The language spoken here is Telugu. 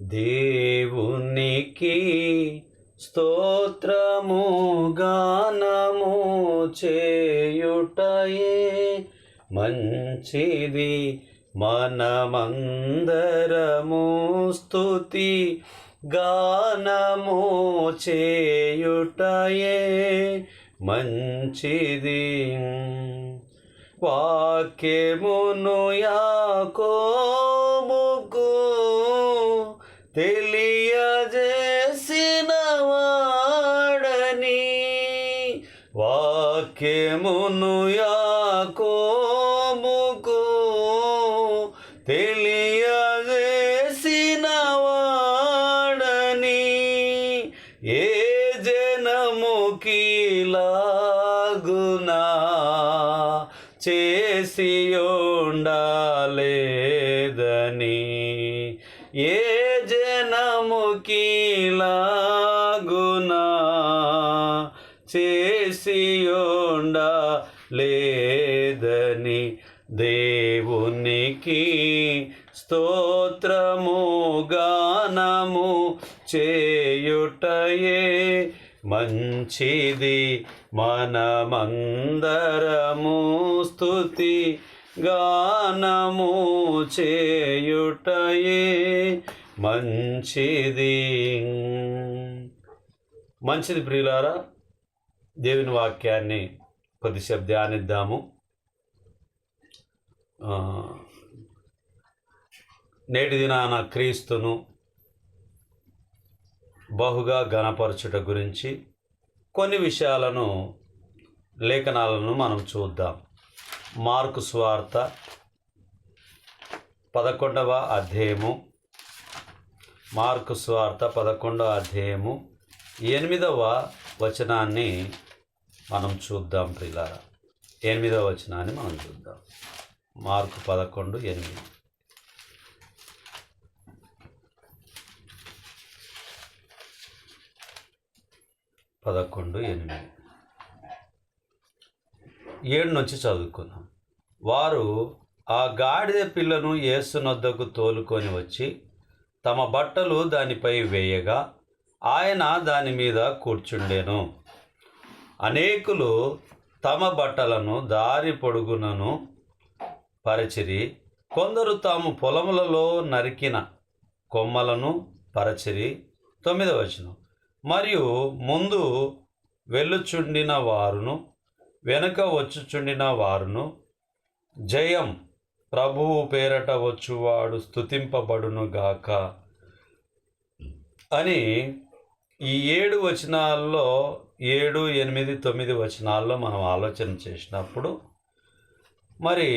దేవునికి స్తోత్రము గానము చేయుటయే మంచిది. మనమందరము స్థుతి గానము చేయుటయే మంచిది. వాక్యమును యాకోబుకు తెలియజేసిన వాడని వాక్యమును యాకోముకు తెలియజేసిన వాడని ఏ జనముకి లాగునా చేసి ఉండాలేదని ఏ జనముకి లాగునా చేసి లేదని దేవునికి స్తోత్రము గానము చేయుటయే మంచిది. మనమందరము స్థుతి గానము చేయుటయే మంచిది. మంచిది ప్రియులారా దేవుని వాక్యాన్ని కొద్దిసేపు ధ్యానిద్దాము. నేటి దినాన క్రీస్తును బహుగా గణపరచుట గురించి కొన్ని విషయాలను లేఖనాలను మనం చూద్దాం. మార్కు స్వార్త పదకొండవ అధ్యాయము మార్కు స్వార్త పదకొండవ అధ్యాయము ఎనిమిదవ వచనాన్ని మనం చూద్దాం ప్రిలారా ఎనిమిదవ వచనాన్ని మనం చూద్దాం. మార్కు పదకొండు ఎనిమిది. పదకొండు ఎనిమిది. ఏడు నుంచి చదువుకుందాం. వారు ఆ గాడిద పిల్లను యేసునొద్దకు తోలుకొని వచ్చి తమ బట్టలు దానిపై వేయగా ఆయన దాని మీద కూర్చుండెను. అనేకులు తమ బట్టలను దారి పొడుగునను పరచిరి కొందరు తాము పొలములలో నరికిన కొమ్మలను పరచిరి. తొమ్మిదవ వచనం. మరియు ముందు వెళ్ళుచుండిన వారును వెనుక వచ్చుచుండిన వారును జయం ప్రభువు పేరట వచ్చువాడు స్తుతింపబడును గాక అని ఈ ఏడు వచనాల్లో ఏడు ఎనిమిది తొమ్మిది వచనాల్లో మనం ఆలోచన చేసినప్పుడు మరి